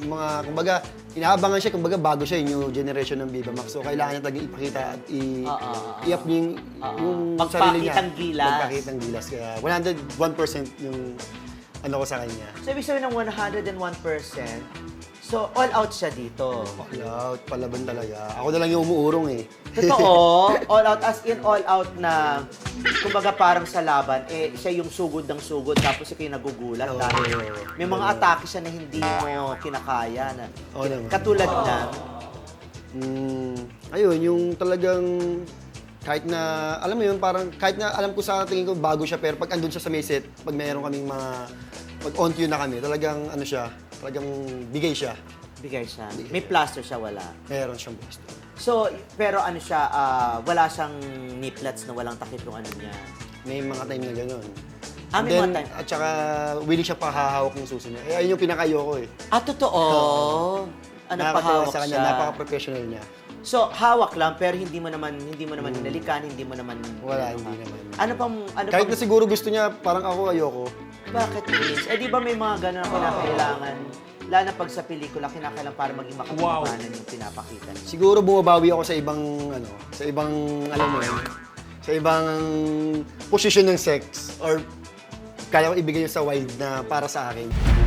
Mga, kumbaga, inaabangan siya, kumbaga, bago siya, yung new generation ng Viva Max. So, kailangan niya talaga ipakita at i- Oo, oo, oo. i-up niya yung, Oo. yung sarili niya. Magpakitang gilas. Magpakitang gilas. Kaya 101% yung ano ko sa kanya. So, ibig sabihin ng 101%, so all out siya dito. All out, palaban talaga. Ako na lang yung umuurong eh. Totoo, all out as in all out na kumbaga parang sa laban, eh siya yung sugod ng sugod tapos yung nagugulat Oo. dahil may mga atake siya na hindi mo kinakaya. Na, Oo naman. katulad na, Mm, ayun, yung talagang kahit na, alam mo yun, parang kahit na alam ko sa tingin ko bago siya, pero pag andun siya sa may set, pag mayroon kaming mga, pag on cue na kami, talagang ano siya, talagang bigay siya. bigay siya. May plaster siya, wala. Meron siyang best. So, pero ano siya, ah, wala siyang niplets na walang takip yung ano niya. May mga time na gano'n. Ah, may mga time. At saka, willing siya pahahawak ng susi niya. Eh, ayun yung pinakayoko eh. Ah, totoo. Ano Nakakatawa pahawak sa kanya, siya. napaka-professional niya. So, hawak lang pero hindi mo naman hindi mo naman hinalikan, hindi mo naman Hmm. Wala, ano hindi naman. Ano pang ano Kahit pang na siguro gusto niya, parang ako ayoko. bakit Vince? Eh di ba may mga ganun na kinakailangan lalo na pag sa pelikula kinakailangan para maging makatotohanan yung pinapakita. niya. Siguro bumabawi ako sa ibang ano, sa ibang alam mo yun, sa ibang posisyon ng sex or kaya ko ibigay yun sa wild na para sa akin.